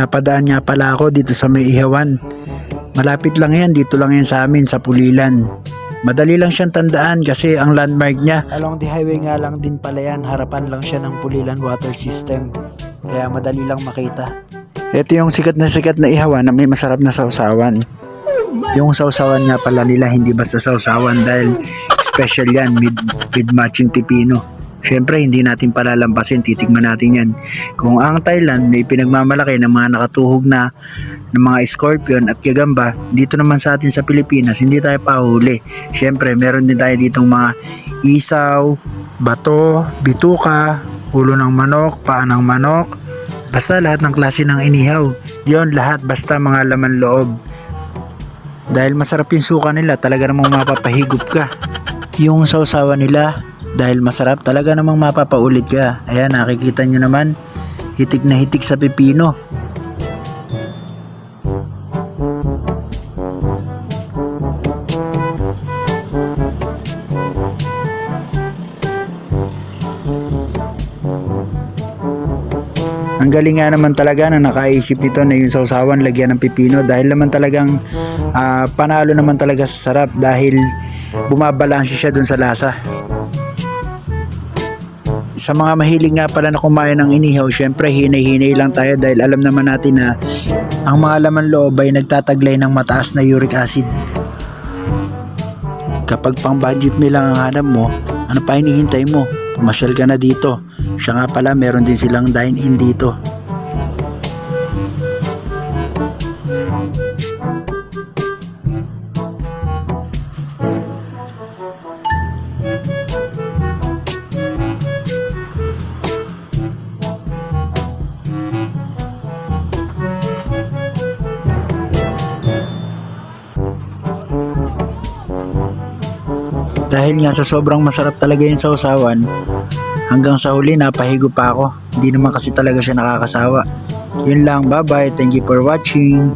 Napadaan nga pala ako dito sa may ihawan. Malapit lang yan, dito lang yan sa amin, sa Pulilan. Madali lang siyang tandaan kasi ang landmark niya. Along the highway nga lang din pala yan, harapan lang siya ng Pulilan Water System. Kaya madali lang makita. Ito yung sikat na sikat na ihawan na may masarap na sausawan. Yung sausawan nga pala nila hindi basta sausawan dahil special yan with, with matching pipino. Siyempre, hindi natin palalampasin, titigman natin yan. Kung ang Thailand may pinagmamalaki ng mga nakatuhog na ng mga scorpion at gagamba, dito naman sa atin sa Pilipinas, hindi tayo pahuli. Siyempre, meron din tayo ditong mga isaw, bato, bituka, ulo ng manok, paa ng manok, basta lahat ng klase ng inihaw. Yon lahat basta mga laman loob. Dahil masarap yung suka nila, talaga namang mapapahigop ka. Yung sausawa nila, dahil masarap, talaga namang mapapaulit ka. Ayan, nakikita nyo naman, hitik na hitik sa pipino. Ang galing nga naman talaga na nakaisip dito na yung sausawan lagyan ng pipino dahil naman talagang ah, panalo naman talaga sa sarap dahil bumabalanse siya dun sa lasa. Sa mga mahilig nga pala na kumain ng inihaw, syempre hinay-hinay lang tayo dahil alam naman natin na ang mga laman loob ay nagtataglay ng mataas na uric acid. Kapag pang budget meal lang ang hanap mo, ano pa hinihintay mo? Pumasyal ka na dito. Siya nga pala, meron din silang dine-in dito. Dahil nga sa sobrang masarap talaga yung sausawan, hanggang sa huli napahigo pa ako. Hindi naman kasi talaga siya nakakasawa. Yun lang, bye bye, thank you for watching.